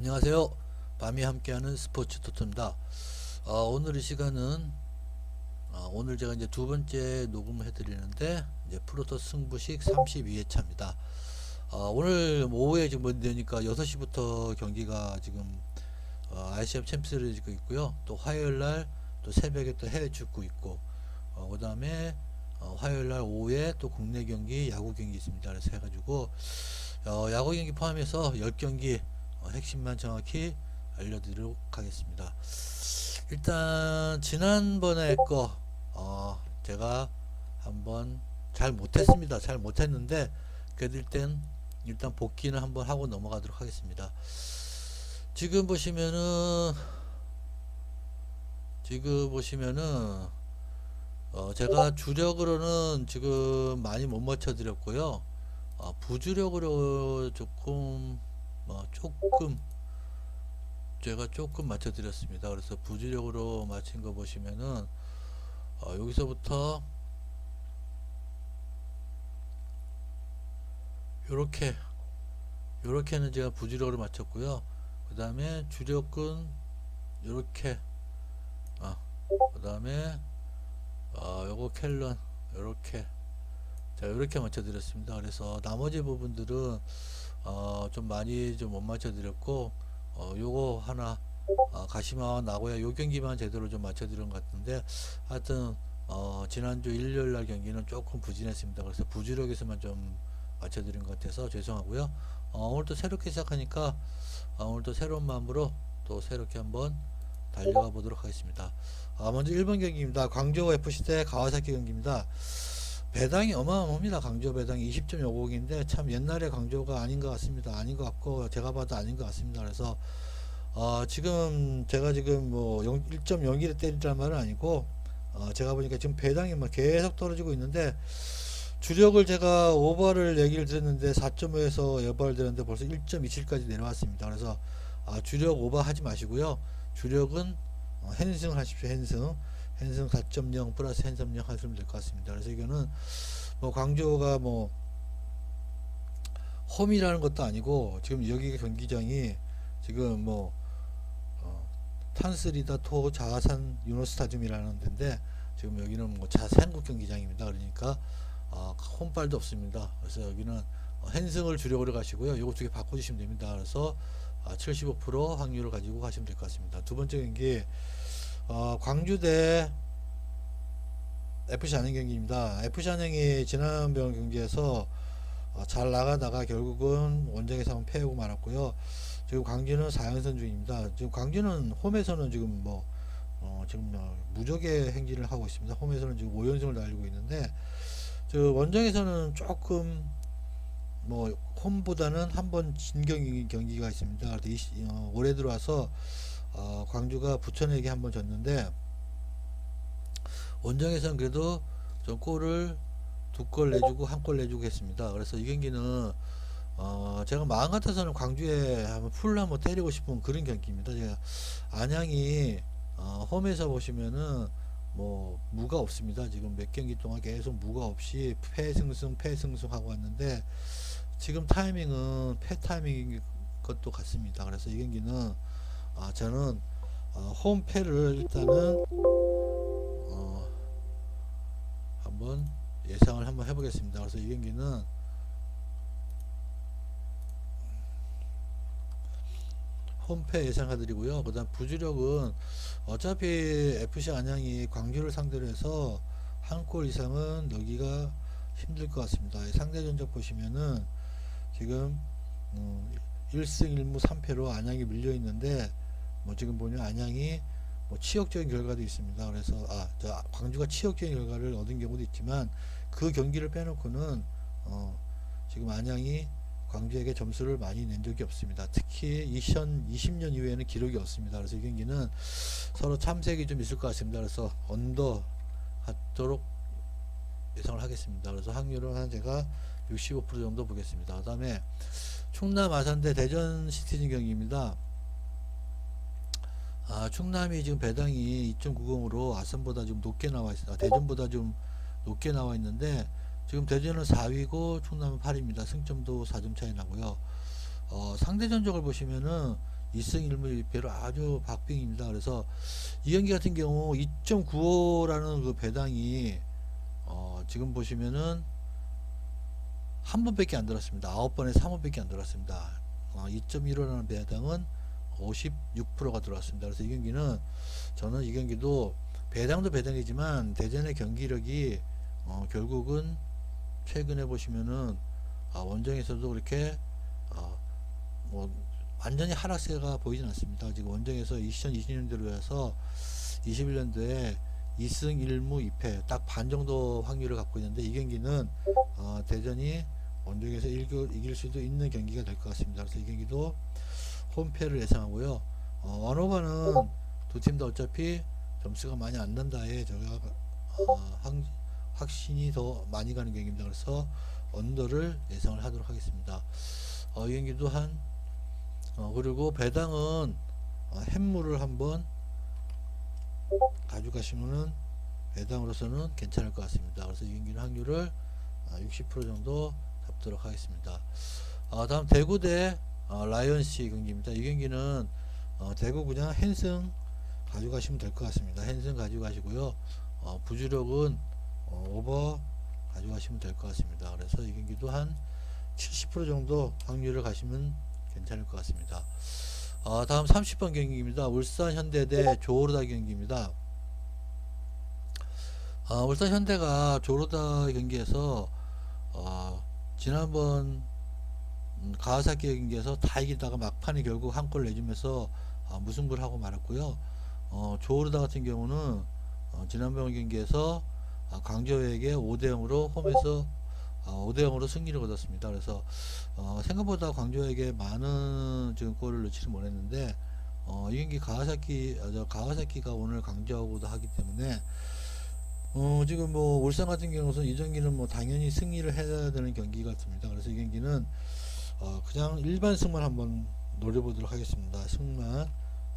안녕하세요. 밤이 함께하는 스포츠 토토입니다. 어, 오늘 이 시간은 어, 오늘 제가 이제 두 번째 녹음을 해드리는데 이제 프로토 승부식 32회차입니다. 어, 오늘 오후에 지금 뭐 되니까 6시부터 경기가 지금 어, ICM 챔피언스를 지고 있고요. 또 화요일 날 또 새벽에 또 해외 축구 있고 어, 그다음에 어, 화요일 날 오후에 또 국내 경기 야구 경기 있습니다. 그래서 해가지고 어, 야구 경기 포함해서 10경기 어, 핵심만 정확히 알려드리도록 하겠습니다. 일단 지난번에 거 어, 제가 한번 잘 못했습니다. 잘 못했는데 그래도 일단 복귀는 한번 하고 넘어가도록 하겠습니다. 지금 보시면은 지금 보시면은 어, 제가 주력으로는 지금 많이 못 맞춰 드렸고요. 어, 부주력으로 조금 어, 조금 제가 조금 맞춰 드렸습니다. 그래서 부주력으로 맞힌 거 보시면은 어, 여기서부터 요렇게 요렇게는 제가 부주력으로 맞췄고요. 그 다음에 주력은 요렇게 어, 그 다음에 어, 요거 켈런 요렇게 자 요렇게 맞춰 드렸습니다. 그래서 나머지 부분들은 어, 좀 많이 좀 못 맞춰드렸고 어, 요거 하나 어, 가시마와 나고야 요 경기만 제대로 좀 맞춰드린 것 같은데 하여튼 어, 지난주 일요일 날 경기는 조금 부진했습니다. 그래서 부주력에서만 좀 맞춰드린 것 같아서 죄송하고요. 어, 오늘 또 새롭게 시작하니까 어, 오늘 또 새로운 마음으로 또 새롭게 한번 달려가 보도록 하겠습니다. 아, 먼저 1번 경기입니다. 광주 FC 대 가와사키 경기입니다. 배당이 어마어마합니다. 강조 배당이 20.50인데 참 옛날에 강조가 아닌 것 같습니다. 아닌 것 같고 제가 봐도 아닌 것 같습니다. 그래서 어, 지금 제가 지금 뭐 1.01에 때리란 말은 아니고 어, 제가 보니까 지금 배당이 막 계속 떨어지고 있는데 주력을 제가 오버를 얘기를 드렸는데 4.5에서 여발을 드렸는데 벌써 1.27까지 내려왔습니다. 그래서 아, 주력 오버 하지 마시고요. 주력은 어, 핸승 하십시오. 핸승. 핸승 4.0 플러스 핸섬 0 하시면 될 것 같습니다. 그래서 이거는 뭐 광주가 뭐 홈이라는 것도 아니고 지금 여기 경기장이 지금 뭐 어, 탄스리다 토 자산 유노스타즘이라는 데인데 지금 여기는 뭐 자산국 경기장입니다. 그러니까 어, 홈발도 없습니다. 그래서 여기는 어, 핸승을 주력으로 가시고요. 요거 두 개 바꿔주시면 됩니다. 그래서 아, 75% 확률을 가지고 가시면 될 것 같습니다. 두 번째 경기 어, 광주대 FC 안양 경기입니다. FC 안양이 지난번 경기에서 어, 잘 나가다가 결국은 원정에서 패하고 말았고요. 지금 광주는 4연승 중입니다. 지금 광주는 홈에서는 지금 뭐 어, 지금 뭐 무적의 행진을 하고 있습니다. 홈에서는 지금 5연승을 달리고 있는데 저 원정에서는 조금 뭐 홈보다는 한 번 진 경기 경기가 있습니다. 이, 시- 어, 올해 들어와서 어, 광주가 부천에게 한 번 졌는데 원정에서는 그래도 좀 골을 두 골 내주고 한 골 내주고 했습니다. 그래서 이 경기는 어, 제가 마음 같아서는 광주에 한번 풀로 한번 때리고 싶은 그런 경기입니다. 제가 안양이 어, 홈에서 보시면은 뭐 무가 없습니다. 지금 몇 경기 동안 계속 무가 없이 패승승 패승승 하고 왔는데 지금 타이밍은 패 타이밍인 것도 같습니다. 그래서 이 경기는 아, 저는 어, 홈패를 일단은 어, 한번 예상을 한번 해보겠습니다. 그래서 이 경기는 홈패 예상해드리고요. 그 다음 부주력은 어차피 FC 안양이 광주를 상대로 해서 한 골 이상은 넣기가 힘들 것 같습니다. 이 상대 전적 보시면은 지금 음, 1승 1무 3패로 안양이 밀려 있는데 뭐 지금 보면 안양이 뭐 치욕적인 결과도 있습니다. 그래서 아, 저 광주가 치욕적인 결과를 얻은 경우도 있지만 그 경기를 빼놓고는 어, 지금 안양이 광주에게 점수를 많이 낸 적이 없습니다. 특히 2020년 이후에는 기록이 없습니다. 그래서 이 경기는 서로 참색이 좀 있을 것 같습니다. 그래서 언더 갖도록 예상을 하겠습니다. 그래서 확률은 한 제가 65% 정도 보겠습니다. 그 다음에 충남 아산대 대전 시티즌 경기입니다. 아, 충남이 지금 배당이 2.90으로 아산보다 좀 높게 나와 있습니다. 대전보다 좀 높게 나와 있는데 지금 대전은 4위고 충남은 8위입니다. 승점도 4점 차이 나고요. 어, 상대 전적을 보시면은 2승 1무 1패로 아주 박빙입니다. 그래서 이 경기 같은 경우 2.95라는 그 배당이 어, 지금 보시면은 한 번밖에 안 들었습니다. 아홉 번에 3번밖에 안 들었습니다. 어, 2.15라는 배당은 56%가 들어왔습니다. 그래서 이 경기는 저는 이 경기도 배당도 배당이지만 대전의 경기력이 어, 결국은 최근에 보시면은 아, 원정에서도 그렇게 어, 뭐 완전히 하락세가 보이진 않습니다. 지금 원정에서 2020년대로 해서 21년도에 2승 1무 2패 딱 반 정도 확률을 갖고 있는데 이 경기는 어, 대전이 원정에서 이길 수도 있는 경기가 될 것 같습니다. 그래서 이 경기도 홈패를 예상하고요. 어, 원오버는 두 팀 다 어차피 점수가 많이 안 난다에 제가 어, 확, 확신이 더 많이 가는 경기입니다. 그래서 언더를 예상을 하도록 하겠습니다. 어, 이 경기도 한 어, 그리고 배당은 어, 햄물을 한번 가져가시면은 배당으로서는 괜찮을 것 같습니다. 그래서 이 경기는 확률을 아, 60% 정도 잡도록 하겠습니다. 어, 다음 대구 대 어, 라이언시 경기입니다. 이 경기는 어, 대구 그냥 핸승 가져가시면 될 것 같습니다. 핸승 가져가시고요. 어, 부주력은 어, 오버 가져가시면 될 것 같습니다. 그래서 이 경기도 한 70% 정도 확률을 가시면 괜찮을 것 같습니다. 어, 다음 30번 경기입니다. 울산 현대 대 조르다 경기입니다. 어, 울산 현대가 조르다 경기에서 어, 지난번 음, 가와사키 경기에서 다 이기다가 막판에 결국 한 골 내주면서 어, 무승부를 하고 말았고요. 어, 조르다 같은 경우는 어, 지난번 경기에서 어, 강조에게 5대 0으로 홈에서 어, 5대 0으로 승리를 거뒀습니다. 그래서 어, 생각보다 광주에게 많은 지금 골을 넣지를 못했는데 어, 이 경기 가와사키 아, 저 가와사키가 오늘 강조하고도 하기 때문에 어, 지금 뭐 울산 같은 경우는 이 경기는 뭐 당연히 승리를 해야 되는 경기 같습니다. 그래서 이 경기는 어, 그냥 일반 승만 한번 노려보도록 하겠습니다. 승만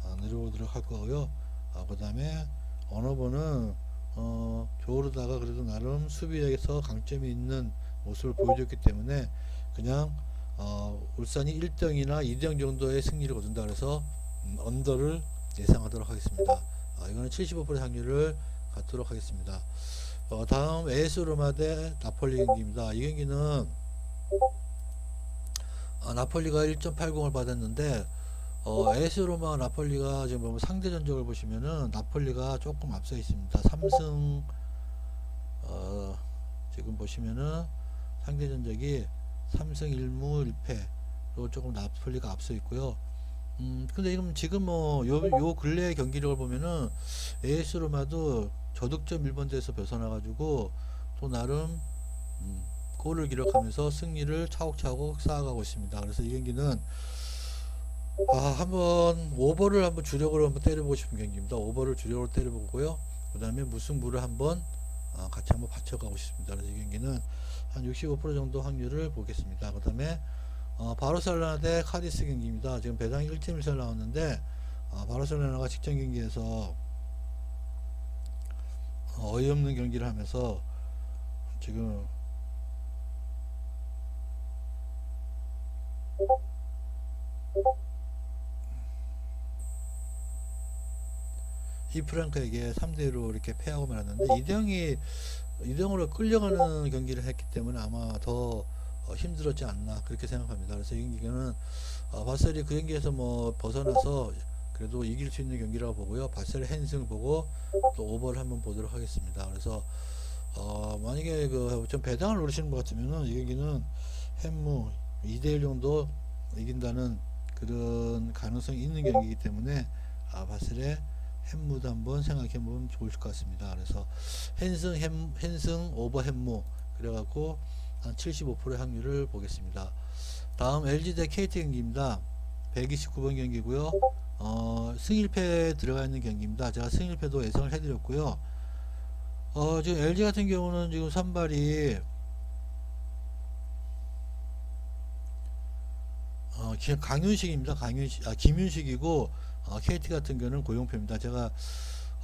어, 노려보도록 할 거고요. 어, 그 다음에 언어번은 어, 조르다가 그래도 나름 수비에서 강점이 있는 모습을 보여줬기 때문에 그냥 어, 울산이 1등이나 2등 정도의 승리를 거둔다 그래서 음, 언더를 예상하도록 하겠습니다. 어, 이거는 75% 확률을 갖도록 하겠습니다. 어, 다음 에스 로마 대 나폴리 경기입니다. 이 경기는 어, 나폴리가 1.80을 받았는데 어, 에스 로마 나폴리가 지금 보면 상대 전적을 보시면은 나폴리가 조금 앞서 있습니다. 3승 어, 지금 보시면은 상대 전적이 3승 1무 1패로 조금 나폴리가 앞서 있고요. 음, 근데 지금 지금 뭐요 요 근래 경기력을 보면은 AS 로마도 저득점 1번대에서 벗어나 가지고 또 나름 음, 골을 기록하면서 승리를 차곡차곡 쌓아가고 있습니다. 그래서 이 경기는 아, 한번 오버를 한번 주력으로 한번 때려보고 싶은 경기입니다. 오버를 주력으로 때려보고요. 그 다음에 무승부를 한번 아, 같이 한번 받쳐가고 싶습니다. 그래서 이 경기는 한 65% 정도 확률을 보겠습니다. 그 다음에 어, 바르셀로나 대 카디스 경기입니다. 지금 배당이 1.1살 나왔는데 어, 바르셀로나가 직전 경기에서 어, 어이없는 경기를 하면서 지금 이 프랑크에게 3대1로 이렇게 패하고 말았는데 이대형이 이대형으로 끌려가는 경기를 했기 때문에 아마 더 어, 힘들었지 않나 그렇게 생각합니다. 그래서 이 경기는 어, 바셀이 그 경기에서 뭐 벗어나서 그래도 이길 수 있는 경기라고 보고요. 바셀의 핸승을 보고 또 오버를 한번 보도록 하겠습니다. 그래서 어, 만약에 그좀 배당을 노리시는 것 같으면은 이 경기는 햄무 2대1 정도 이긴다는 그런 가능성이 있는 경기이기 때문에 아, 바셀의 햄무도 한번 생각해 보면 좋을 것 같습니다. 그래서 헨승 햄, 헨승 오버 햄무 그래갖고 한 75%의 확률을 보겠습니다. 다음 LG 대 KT 경기입니다. 129번 경기고요. 어, 승일패 들어가 있는 경기입니다. 제가 승일패도 예상을 해드렸고요. 어, 지금 LG 같은 경우는 지금 선발이 어, 기- 강윤식입니다. 강윤식, 아, 김윤식이고 어, KT 같은 경우는 고용표입니다. 제가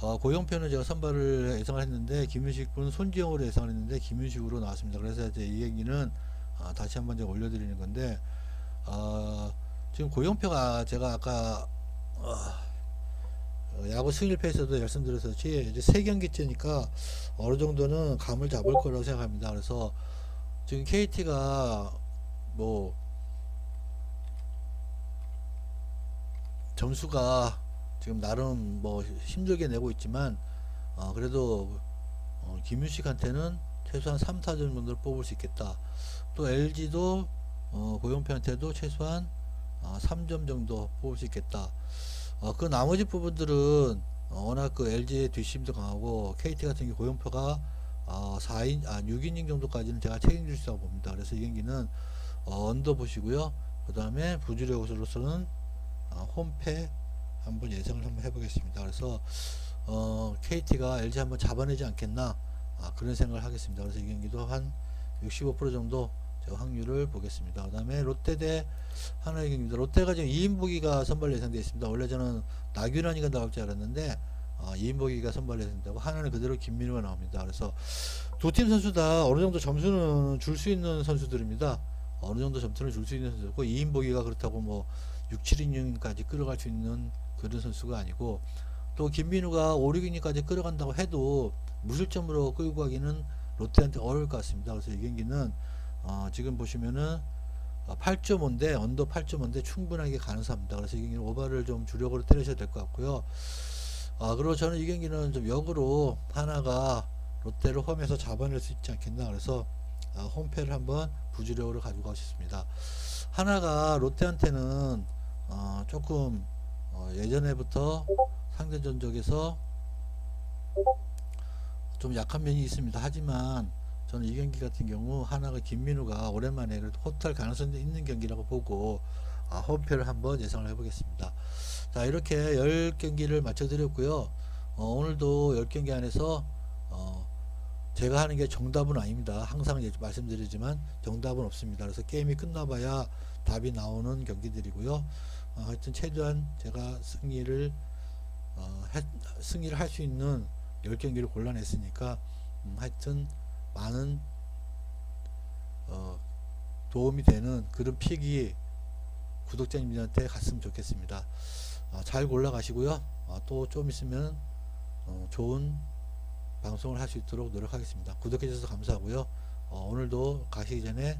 어, 고용표는 제가 선발을 예상을 했는데 김윤식 분 손지영으로 예상을 했는데 김윤식으로 나왔습니다. 그래서 이제 이 얘기는 아, 다시 한번 제가 올려드리는 건데 어, 지금 고용표가 제가 아까 어, 어, 야구 승일패에서도 말씀드렸듯이 이제 세 경기째니까 어느 정도는 감을 잡을 거라고 생각합니다. 그래서 지금 KT가 뭐 점수가 지금 나름 뭐 힘들게 내고 있지만 어, 그래도 어, 김윤식한테는 최소한 3, 4점 정도를 뽑을 수 있겠다. 또 LG도 어, 고용표한테도 최소한 어, 3점 정도 뽑을 수 있겠다. 어, 그 나머지 부분들은 어, 워낙 그 LG의 뒷심도 강하고 KT 같은 경우 고용표가 어, 4인, 아, 6이닝 정도까지는 제가 책임질 수 있다고 봅니다. 그래서 이 경기는 어, 언더 보시고요. 그 다음에 부주력으로서는 어, 홈패 한번 예상을 한번 해보겠습니다. 그래서 어, KT가 LG 한번 잡아내지 않겠나 아, 그런 생각을 하겠습니다. 그래서 이 경기도 한 65% 정도 확률을 보겠습니다. 그 다음에 롯데 대 하나의 경기입니다. 롯데가 지금 2인보기가 선발 예상되어 있습니다. 원래 저는 나균환이가 나올 줄 알았는데 어, 2인보기가 선발 예상되고 하나는 그대로 김민우가 나옵니다. 그래서 두 팀 선수 다 어느 정도 점수는 줄 수 있는 선수들입니다. 어느 정도 점수를 줄 수 있는 선수고 2인보기가 그렇다고 뭐 6, 7이닝까지 끌어갈 수 있는 그런 선수가 아니고 또 김민우가 5, 6이닝까지 끌어간다고 해도 무실점으로 끌고 가기는 롯데한테 어려울 것 같습니다. 그래서 이 경기는 어, 지금 보시면은 8.5인데 언더 8.5인데 충분하게 가능합니다. 그래서 이 경기는 오버를 좀 주력으로 때리셔도 될것 같고요. 아, 그리고 저는 이 경기는 좀 역으로 하나가 롯데를 홈에서 잡아낼 수 있지 않겠나. 그래서 아, 홈패를 한번 부주력으로 가지고 가고 싶습니다. 하나가 롯데한테는 어, 조금 어, 예전에부터 상대 전적에서 좀 약한 면이 있습니다. 하지만 저는 이 경기 같은 경우 하나가 김민우가 오랜만에 호탈 가능성이 있는 경기라고 보고 아, 홈패를 한번 예상을 해보겠습니다. 자 이렇게 10경기를 맞춰드렸고요. 어, 오늘도 10경기 안에서 어, 제가 하는 게 정답은 아닙니다. 항상 예- 말씀드리지만 정답은 없습니다. 그래서 게임이 끝나봐야 답이 나오는 경기들이고요. 어, 하여튼 최대한 제가 승리를 어, 해- 승리를 할 수 있는 10경기를 골라냈으니까 음, 하여튼 많은 어, 도움이 되는 그런 픽이 구독자님들한테 갔으면 좋겠습니다. 어, 잘 골라가시고요. 어, 또좀 있으면 어, 좋은 방송을 할 수 있도록 노력하겠습니다. 구독해 주셔서 감사하고요. 어, 오늘도 가시기 전에